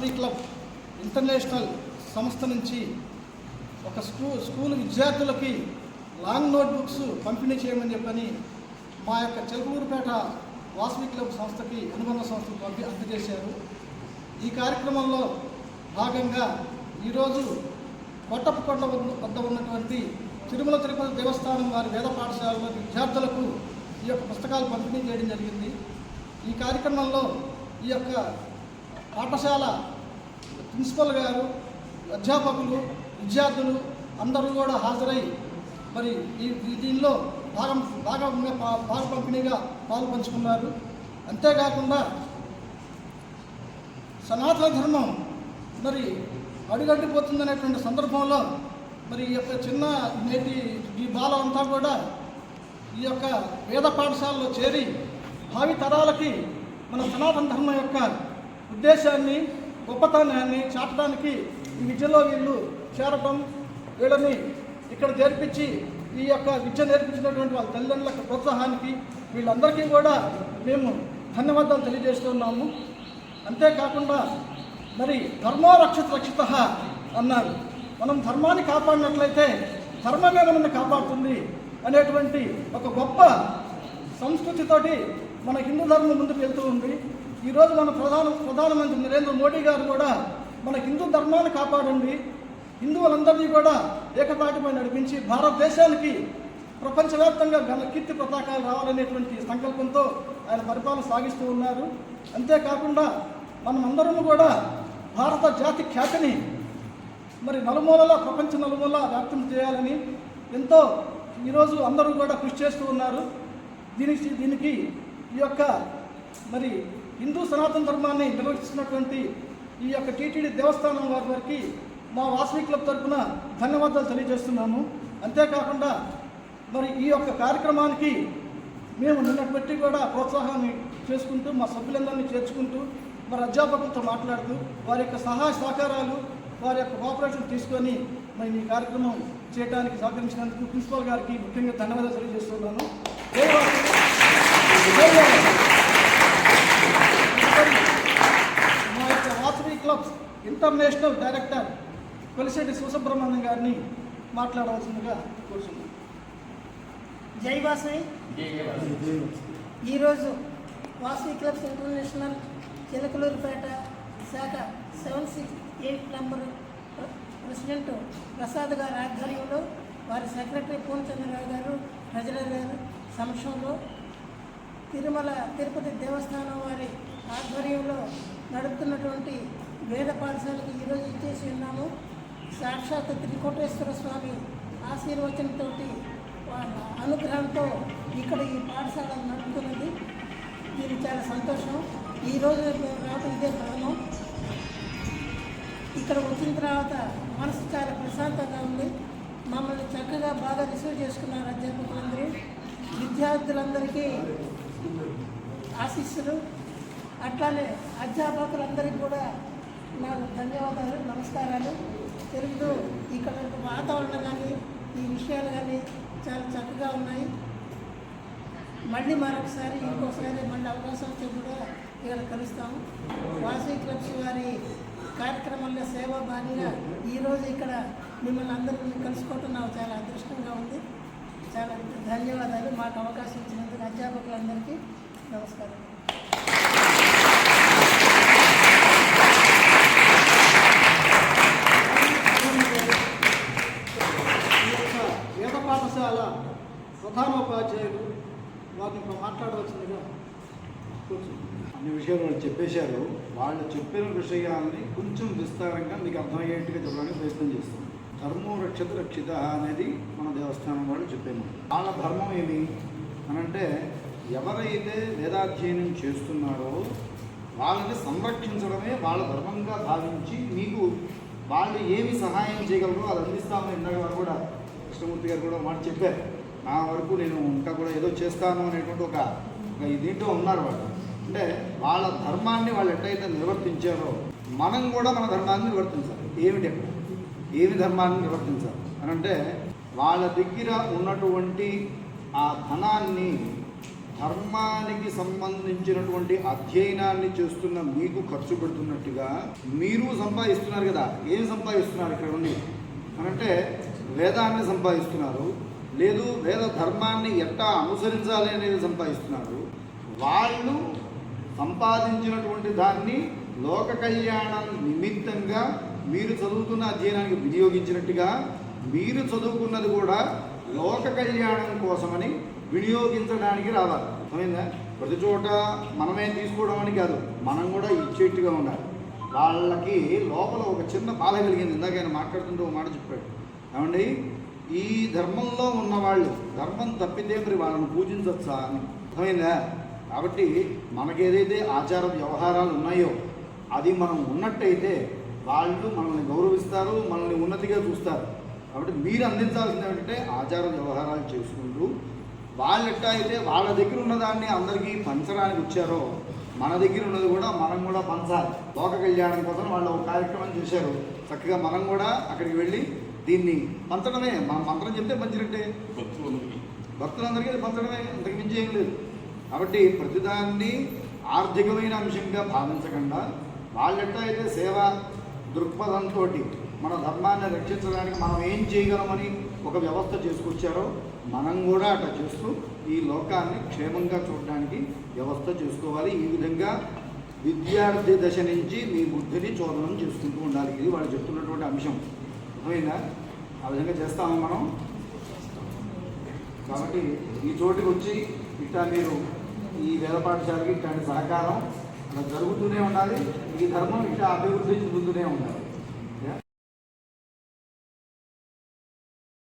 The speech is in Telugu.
వాసవి క్లబ్ ఇంటర్నేషనల్ సంస్థ నుంచి ఒక స్కూ స్కూల్ విద్యార్థులకి లాంగ్ నోట్బుక్స్ పంపిణీ చేయమని చెప్పని మా యొక్క చెలకూరుపేట వాసవి క్లబ్ సంస్థకి అనుబంధ సంస్థకు పంపి అందజేశారు. ఈ కార్యక్రమంలో భాగంగా ఈరోజు కొట్టపుకొండ వద్ద ఉన్నటువంటి తిరుమల తిరుపతి దేవస్థానం వారి వేద పాఠశాలలో విద్యార్థులకు ఈ యొక్క పుస్తకాలు పంపిణీ చేయడం జరిగింది. ఈ కార్యక్రమంలో ఈ యొక్క పాఠశాల ప్రిన్సిపల్ గారు అధ్యాపకులు విద్యార్థులు అందరూ కూడా హాజరై మరి ఈ దీనిలో భాగం భాగంగా పాలు పంపిణీగా పాలు పంచుకున్నారు. అంతేకాకుండా సనాతన ధర్మం మరి అడుగడ్డిపోతుందనేటువంటి సందర్భంలో మరి ఈ యొక్క చిన్న నేటి ఈ బాల అంతా కూడా ఈ యొక్క వేద పాఠశాలలో చేరి భావి తరాలకి మన సనాతన ధర్మం యొక్క ఉద్దేశాన్ని గొప్పతనాన్ని చాటడానికి ఈ విద్యలో వీళ్ళు చేరటం వీళ్ళని ఇక్కడ చేర్పించి ఈ యొక్క విద్య నేర్పించినటువంటి వాళ్ళ తల్లిదండ్రుల ప్రోత్సాహానికి వీళ్ళందరికీ కూడా మేము ధన్యవాదాలు తెలియజేస్తున్నాము. అంతేకాకుండా మరి ధర్మో రక్షిత రక్షిత అన్నారు. మనం ధర్మాన్ని కాపాడినట్లయితే ధర్మమే మనల్ని కాపాడుతుంది అనేటువంటి ఒక గొప్ప సంస్కృతితోటి మన హిందూ ధర్మం ముందుకు వెళ్తూ ఉంది. ఈరోజు మన ప్రధాన ప్రధానమంత్రి నరేంద్ర మోడీ గారు కూడా మన హిందూ ధర్మాన్ని కాపాడండి. హిందువులందరినీ కూడా ఏకతాటిపై నడిపించి భారతదేశానికి ప్రపంచవ్యాప్తంగా ఘన కీర్తి పతాకాలు రావాలనేటువంటి సంకల్పంతో ఆయన పరిపాలన సాగిస్తూ ఉన్నారు. అంతేకాకుండా మనమందరం కూడా భారత జాతి ఖ్యాతిని మరి నలుమూలల ప్రపంచ నలుమూల వ్యాప్తం చేయాలని ఎంతో ఈరోజు అందరూ కూడా కృషి చేస్తూ ఉన్నారు. దీనికి దీనికి ఈ యొక్క మరి హిందూ సనాతన ధర్మాన్ని నిర్వహిస్తున్నటువంటి ఈ యొక్క టీటీడీ దేవస్థానం వారి వారికి మా వాసవి క్లబ్ తరఫున ధన్యవాదాలు తెలియజేస్తున్నాము. అంతేకాకుండా మరి ఈ యొక్క కార్యక్రమానికి మేము నిన్నటి కూడా ప్రోత్సాహాన్ని చేసుకుంటూ మా సభ్యులందరినీ చేర్చుకుంటూ మరి అధ్యాపకులతో మాట్లాడుతూ వారి యొక్క సహాయ సహకారాలు వారి యొక్క కోఆపరేషన్ తీసుకొని మరి ఈ కార్యక్రమం చేయడానికి సహకరించినందుకు ప్రిన్సిపాల్ గారికి ముఖ్యంగా ధన్యవాదాలు తెలియజేస్తున్నాను జై వాసవి. జై వాసవి. తదుపరి మా యొక్క Vasavi clubs international director Kolisetti Sivasubrahmanyam గారిని మాట్లాడవలసిందిగా కోరుతున్నాను జై వాసవి. ఈరోజు వాసవి క్లబ్స్ ఇంటర్నేషనల్ చిలకలూరుపేట శాఖ సెవెన్ సిక్స్ ఎయిట్ నంబర్ ప్ర- ప్రెసిడెంట్ ప్రసాద్ గారి ఆధ్వర్యంలో వారి సెక్రటరీ పూర్ణచంద్రరావు గారు ట్రెజరర్ గారు సమక్షంలో తిరుమల తిరుపతి దేవస్థానం వారి ఆధ్వర్యంలో నడుపుతున్నటువంటి వేద పాఠశాలకు ఈరోజు ఇచ్చేసి ఉన్నాము. సాక్షాత్ త్రికోటేశ్వర స్వామి ఆశీర్వచనంతో వాళ్ళ అనుగ్రహంతో ఇక్కడ ఈ పాఠశాల నడుపుతున్నది. ఇది చాలా సంతోషం. ఈరోజు మేము రావడం ఇదే ప్రథమం ఇక్కడ వచ్చిన తర్వాత మనసు చాలా ప్రశాంతంగా ఉంది. మమ్మల్ని చక్కగా బాగా రిసీవ్ చేసుకున్నారు అధ్యాపకులందరూ విద్యార్థులందరికీ ఆశీస్సులు. అట్లానే అధ్యాపకులందరికీ కూడా నాకు ధన్యవాదాలు నమస్కారాలు. తెలుగు ఇక్కడ వాతావరణం కానీ ఈ విషయాలు కానీ చాలా చక్కగా ఉన్నాయి. మళ్ళీ మరొకసారి ఇంకోసారి మళ్ళీ అవకాశం వస్తే కూడా ఇక్కడ కలుస్తాము వాసవి క్లబ్స్ వారి కార్యక్రమంలో సేవా భాగంగా ఈరోజు ఇక్కడ మిమ్మల్ని అందరినీ కలుసుకోవటం నాకు చాలా అదృష్టంగా ఉంది. చాలా ధన్యవాదాలు. మాకు అవకాశం ఇచ్చినందుకు అధ్యాపకులందరికీ నమస్కారం ఈ యొక్క వేద పాఠశాల ప్రధానోపాధ్యాయులు వారిని ఇప్పుడు మాట్లాడవలసిందిగా కూర్చున్నాను అన్ని విషయాలు వాళ్ళు చెప్పేశారు. వాళ్ళు చెప్పిన విషయాల్ని కొంచెం విస్తారంగా మీకు అర్థమయ్యేట్టుగా చెప్పడానికి ప్రయత్నం చేస్తాం. ధర్మో రక్షత రక్షిత అనేది మన దేవస్థానం వాళ్ళు చెప్పాము వాళ్ళ ధర్మం ఏమి? అనంటే ఎవరైతే వేదాధ్యయనం చేస్తున్నారో వాళ్ళని సంరక్షించడమే వాళ్ళ ధర్మంగా భావించి మీకు వాళ్ళు ఏమి సహాయం చేయగలరో అది అందిస్తామని ఇందాక వారు కూడా కృష్ణమూర్తి గారు కూడా మాట చెప్పారు. నా వరకు నేను ఇంకా కూడా ఏదో చేస్తాను అనేటువంటి ఒక ఒక దీంట్లో ఉన్నారు వాళ్ళు. అంటే వాళ్ళ ధర్మాన్ని వాళ్ళు ఎట్లయితే నిర్వర్తించారో మనం కూడా మన ధర్మాన్ని నిర్వర్తించాలి. ఏమిటి అక్కడ? ఏమి ధర్మాన్ని నిర్వర్తించాలి? అని అంటే వాళ్ళ దగ్గర ఉన్నటువంటి ఆ ధనాన్ని ధర్మానికి సంబంధించినటువంటి అధ్యయనాన్ని చేస్తున్న మీకు ఖర్చు పెడుతున్నట్టుగా మీరు సంపాదిస్తున్నారు కదా. ఏం సంపాదిస్తున్నారు ఇక్కడ ఉండి అనంటే వేదాన్ని సంపాదిస్తున్నారు. లేదు వేద ధర్మాన్ని ఎట్టా అనుసరించాలి అనేది సంపాదిస్తున్నారు. వాళ్ళు సంపాదించినటువంటి దాన్ని లోక కళ్యాణం నిమిత్తంగా మీరు చదువుతున్న అధ్యయనానికి వినియోగించినట్టుగా మీరు చదువుకున్నది కూడా లోక కళ్యాణం కోసమని వినియోగించడానికి రావాలి. అర్థమైందా? ప్రతి చోట మనమే తీసుకోవడం అని కాదు మనం కూడా ఇచ్చేట్టుగా ఉండాలి. వాళ్ళకి లోపల ఒక చిన్న బాధ కలిగింది. ఇందాక ఆయన మాట్లాడుతుంటే ఒక మాట చెప్పాడు. ఏమండి? ఈ ధర్మంలో ఉన్నవాళ్ళు ధర్మం తప్పితే మరి వాళ్ళని పూజించవచ్చా అని. అర్థమైందా? కాబట్టి మనకేదైతే ఆచార వ్యవహారాలు ఉన్నాయో అది మనం ఉన్నట్టయితే వాళ్ళు మనల్ని గౌరవిస్తారు మనల్ని ఉన్నతిగా చూస్తారు. కాబట్టి మీరు అందించాల్సింది ఏంటంటే ఆచార వ్యవహారాలు చేసుకుంటూ వాళ్ళు ఎట్టా అయితే వాళ్ళ దగ్గర ఉన్నదాన్ని అందరికీ పంచడానికి వచ్చారో మన దగ్గర ఉన్నది కూడా మనం కూడా పంచాలి. లోక కళ్యాణం కోసం వాళ్ళు ఒక కార్యక్రమం చేశారు. చక్కగా మనం కూడా అక్కడికి వెళ్ళి దీన్ని పంచడమే. మనం మంత్రం చెప్తే పంచినట్టే. భక్తులందరికీ. అది పంచడమే. అంతకు మించి ఏం లేదు. కాబట్టి ప్రతిదాన్ని ఆర్థికమైన అంశంగా భావించకుండా వాళ్ళెట్ట అయితే సేవ దృక్పథంతో మన ధర్మాన్ని రక్షించడానికి మనం ఏం చేయగలమని ఒక వ్యవస్థ చేసుకొచ్చారో మనం కూడా అట్లా చేస్తూ ఈ లోకాన్ని క్షేమంగా చూడడానికి వ్యవస్థ చేసుకోవాలి. ఈ విధంగా విద్యార్థి దశ నుంచి మీ బుద్ధిని చోదనం చేసుకుంటూ ఉండాలి. ఇది వాళ్ళు చెప్తున్నటువంటి అంశం. అర్థమైందా? ఆ విధంగా చేస్తాము మనం? కాబట్టి ఈ చోటికి వచ్చి ఇట్లా మీరు ఈ వేద పాఠశాలకి ఇట్లాంటి సహకారం అలా జరుగుతూనే ఉండాలి. ఈ ధర్మం ఇట్లా అభివృద్ధి చెందుతూనే ఉండాలి.